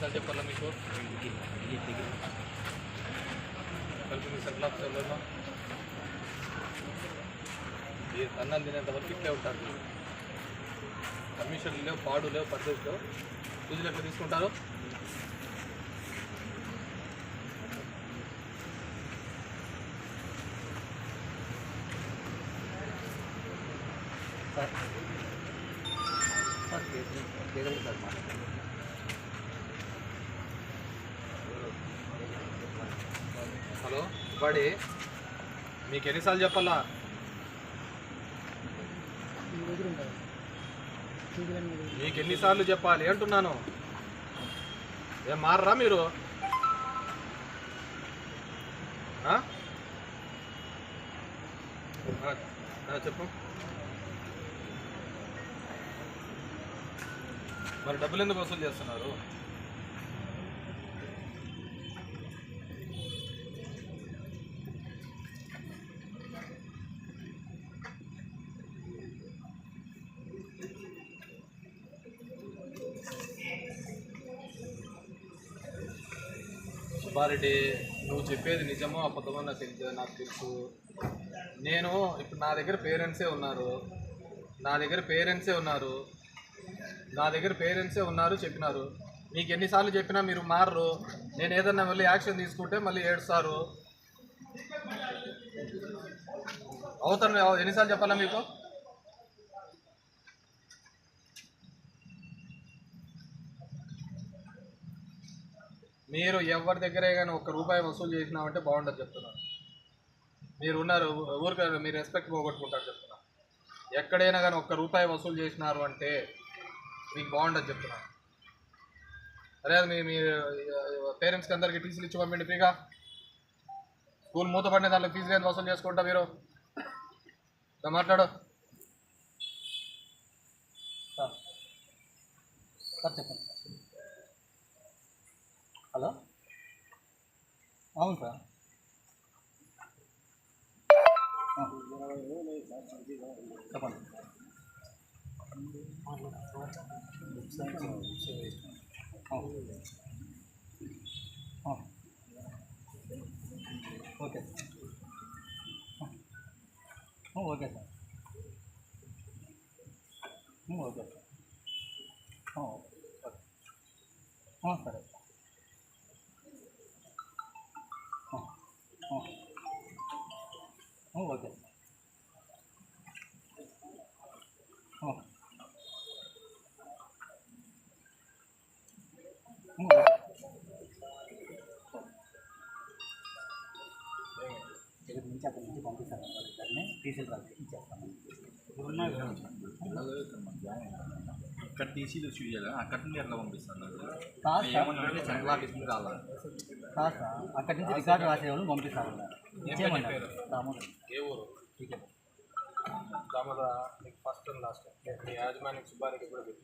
ఎన్నిసార్లు చెప్పాలా మీకు కలిపి మీ సెటిల్ ఆఫీసర్లో ఈ అన్నం తినేంత వరకు ఇట్లే ఉంటారు మీరు. కమిషన్లు లేవు పాడు లేవు పద్ధతి లేవు పూజలు ఎట్లా తీసుకుంటారు సార్ సార్ కేవలం సార్ మాట్లాడండి మీకు ఎన్నిసార్లు చెప్పాలా? మీకు ఎన్నిసార్లు చెప్పాలి? అంటున్నాను. ఏం మారరా మీరు? చెప్పు. మరి డబ్బులు ఎందుకు వసూలు చేస్తున్నారు? సుబ్బారెడ్డి నువ్వు చెప్పేది నిజమో అబద్ధమో నాకు తెలియదు నాకు తెలుసు. నేను ఇప్పుడు నా దగ్గర పేరెంట్సే ఉన్నారు. నా దగ్గర పేరెంట్సే ఉన్నారు. నా దగ్గర పేరెంట్సే ఉన్నారు చెప్పినారు. మీకు ఎన్నిసార్లు చెప్పినా మీరు మారరు. నేను ఏదన్నా వెళ్ళి యాక్షన్ తీసుకుంటే మళ్ళీ ఏడుస్తారు. అవుతాను ఎన్నిసార్లు చెప్పాలా మీకు? మీరు ఎవరి దగ్గరే కానీ ఒక్క రూపాయి వసూలు చేసినామంటే బాగుండదు చెప్తున్నాను మీరు ఉన్నారు ఊరికే మీరు రెస్పెక్ట్ పోగొట్టుకుంటారు చెప్తున్నాను ఎక్కడైనా కానీ ఒక్క రూపాయి వసూలు చేసినారు అంటే మీకు బాగుండదు చెప్తున్నాను అరే మీ మీ పేరెంట్స్కి అందరికి టీసీలు ఇచ్చి పంపండి ఫ్రీగా? స్కూల్ మూతపడిన దాంట్లో ఫీజు లేదు వసూలు చేసుకుంటా మీరు? ఇలా మాట్లాడు. చెప్పండి. ஆமாம் sir okay sir okay sir okay sir ஆ ஓகே ஆ சார் ఆ, ఓకే ఆ. ఆ, ఓకే. ఇక్కడ నుంచి అక్కడి నుంచి పంపిస్తాను వాళ్ళిద్దరిని టీసీలు వాళ్ళకి ఇచ్చేస్తాను ఇక్కడ టీసీలు చూడాలి అక్కడ నుండి ఎట్లా పంపిస్తాను ఏమన్నా సెంట్రల్ ఆఫీస్ నుంచి అక్కడి రికార్డు రాసే వాళ్ళు పంపిస్తారు. ఏ ఊరు? దామోదర ఫస్ట్ అండ్ లాస్ట్ మీ యాజమాన్యం సుబ్బారెడ్డి కూడా చెప్పు.